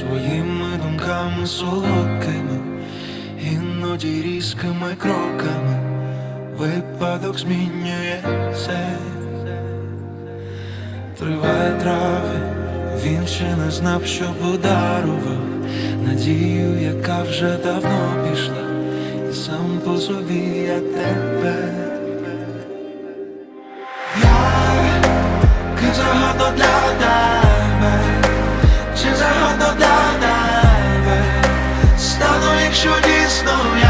своїми думками солодкими, іноді різкими кроками, випадок змінює все. Триває трави, він ще не знав, що подарував надію, яка вже давно пішла, і сам по собі я тебе. Я загадок для тебе It's no